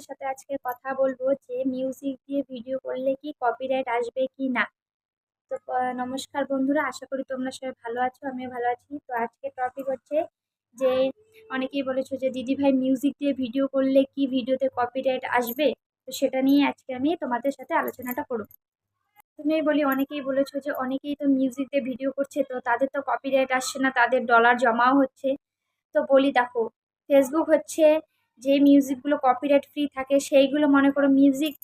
তোমাদের সাথে আজকে কথা বলব যে মিউজিক দিয়ে ভিডিও করলে কি কপিরাইট আসবে কি না। তো নমস্কার বন্ধুরা, আশা করি তোমরা সবাই ভালো আছো, আমিও ভালো আছি। তো আজকে টপিক হচ্ছে যে অনেকেই বলেছ যে, দিদি ভাই মিউজিক দিয়ে ভিডিও করলে কি ভিডিওতে কপিরাইট আসবে? তো সেটা নিয়ে আজকে আমি তোমাদের সাথে আলোচনাটা করব। তুমি বলি, অনেকেই বলেছ যে, অনেকেই তো মিউজিক দিয়ে ভিডিও করছে, তো তাদের তো কপিরাইট আসছে না, তাদের ডলার জমাও হচ্ছে। তো বলি, দেখো ফেসবুক হচ্ছে যে মিউজিকগুলো কপিরাইট ফ্রি থাকে সেইগুলো মনে করো মিউজিক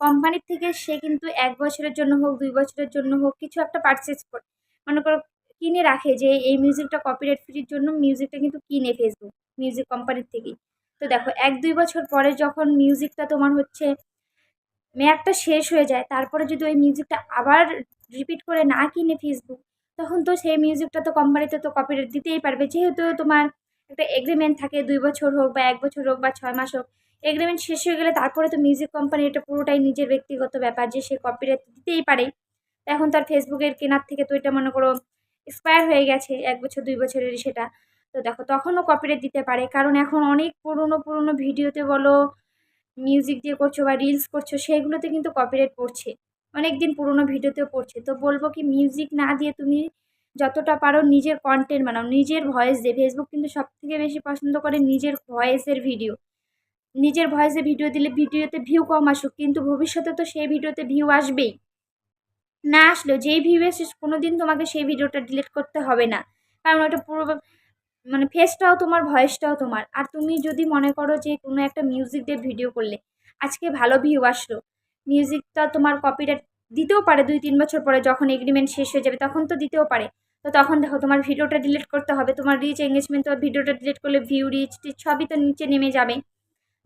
কোম্পানির থেকে সে কিন্তু এক বছরের জন্য হোক, দুই বছরের জন্য হোক কিছু একটা পারচেস করে। মনে করো কিনে রাখে যে এই মিউজিকটা কপিরাইট ফ্রির জন্য মিউজিকটা কিন্তু কিনে ফেসবুক মিউজিক কোম্পানির থেকেই। তো দেখো এক, দুই বছর পরে যখন মিউজিকটা তোমার হচ্ছে মেয়াদটা শেষ হয়ে যায়, তারপরে যদি ওই মিউজিকটা আবার রিপিট করে না কিনে ফেসবুক তখন তো সেই মিউজিকটা তো কোম্পানিতে তো কপিরাইট দিতেই পারবে। যেহেতু তোমার একটা এগ্রিমেন্ট থাকে, দুই বছর হোক বা এক বছর হোক বা ছয় মাস হোক এগ্রিমেন্ট শেষ হয়ে গেলে তারপরে তো মিউজিক কোম্পানি এটা পুরোটাই নিজের ব্যক্তিগত ব্যাপার যে সে কপিরাইট দিতেই পারে। এখন তার ফেসবুকের কেনার থেকে তো এটা মনে করো এক্সপায়ার হয়ে গেছে, এক বছর, দুই বছরের সেটা। তো দেখো, তখনও কপিরাইট দিতে পারে। কারণ এখন অনেক পুরনো পুরনো ভিডিওতে বলো মিউজিক দিয়ে করছ বা রিলস করছ, সেগুলোতে কিন্তু কপিরাইট পড়ছে। অনেক দিন পুরনো ভিডিওতেও পড়ছে। তো বলব কি মিউজিক না দিয়ে তুমি যতটা পারো নিজের কন্টেন্ট বানাও। নিজের ভয়েস দিয়ে ফেসবুক কিন্তু সব থেকে বেশি পছন্দ করে নিজের ভয়েসের ভিডিও নিজের ভয়েসে ভিডিও দিলে ভিডিওতে ভিউ কম আসুক, কিন্তু ভবিষ্যতে তো সেই ভিডিওতে ভিউ আসবেই। না আসলেও যেই ভিউ এসে কোনো দিন তোমাকে সেই ভিডিওটা ডিলিট করতে হবে না। কারণ ওটা পুরো মানে ফেসটাও তোমার ভয়েসটাও তোমার। আর তুমি যদি মনে করো যে কোনো একটা মিউজিক দিয়ে ভিডিও করলে, আজকে ভালো ভিউ আসলো। মিউজিকটা তোমার কপিটা দিতেও পারে দুই তিন বছর পরে যখন এগ্রিমেন্ট শেষ হয়ে যাবে, তখন তো দিতেও পারে। তো তখন দেখো তোমার ভিডিওটা ডিলিট করতে হবে। তোমার রিচ এঙ্গেজমেন্ট তো ভিডিওটা ডিলিট করলে ভিউ রিচ টিচ সবই তো নিচে নেমে যাবে।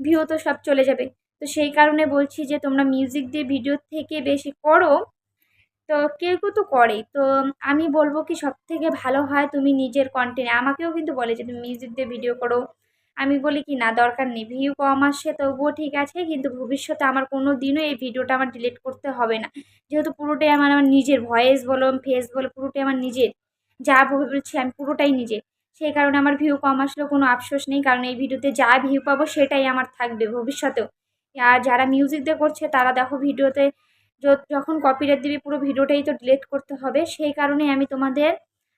ভিউ তো সব চলে যাবে। তো সেই কারণে বলছি যে তোমরা মিউজিক দিয়ে ভিডিও থেকে বেশি করো। তো কেউ কেউ তো করে। তো আমি বলব কি সব থেকে ভালো হয় তুমি নিজের কন্টেন্ট আমাকেও কিন্তু বলে যে তুমি মিউজিক দিয়ে ভিডিও করো। আমি বলি কি, না, দরকার নেই। ভিউ কম আসে তবুও ঠিক আছে। কিন্তু ভবিষ্যতে আমার কোনো দিনও এই ভিডিওটা আমার ডিলিট করতে হবে না। যেহেতু পুরোটাই আমার আমার নিজের ভয়েস বলো ফেস বলো, পুরোটাই আমার নিজের। যা বলছি আমি পুরোটাই নিজের সেই কারণে আমার ভিউ কম আসলেও কোনো আফসোস নেই, কারণ এই ভিডিওতে যা ভিউ পাবো সেটাই আমার থাকবে ভবিষ্যতেও। আর যারা মিউজিক দিয়ে করছে, তারা দেখো ভিডিওতে যখন কপিরাইট দিবি, পুরো ভিডিওটাই তো ডিলিট করতে হবে। সেই কারণে আমি তোমাদের,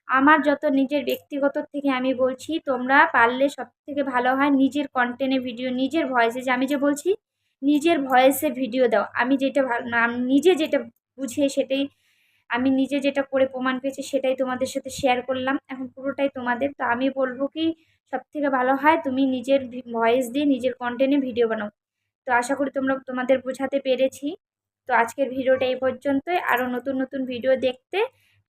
আমার যত নিজের ব্যক্তিগত থেকে আমি বলছি, তোমরা পারলে সব থেকে ভালো হয় নিজের কন্টেন্টে ভিডিও নিজের ভয়েসে যে আমি যে বলছি, নিজের ভয়েসে ভিডিও দাও। আমি যেটা নিজে যেটা বুঝে সেটাই আমি নিজে যেটা করে প্রমাণ পেয়েছি সেটাই তোমাদের সাথে শেয়ার করলাম। এখন পুরোটাই তোমাদের। তো আমি বলব কি সব থেকে ভালো হয় তুমি নিজের ভয়েস দিয়ে নিজের কন্টেন্টে ভিডিও বানাও। তো আশা করি তোমরা, তোমাদের বোঝাতে পেরেছি। তো আজকের ভিডিওটা এই পর্যন্তই। আরও নতুন নতুন ভিডিও দেখতে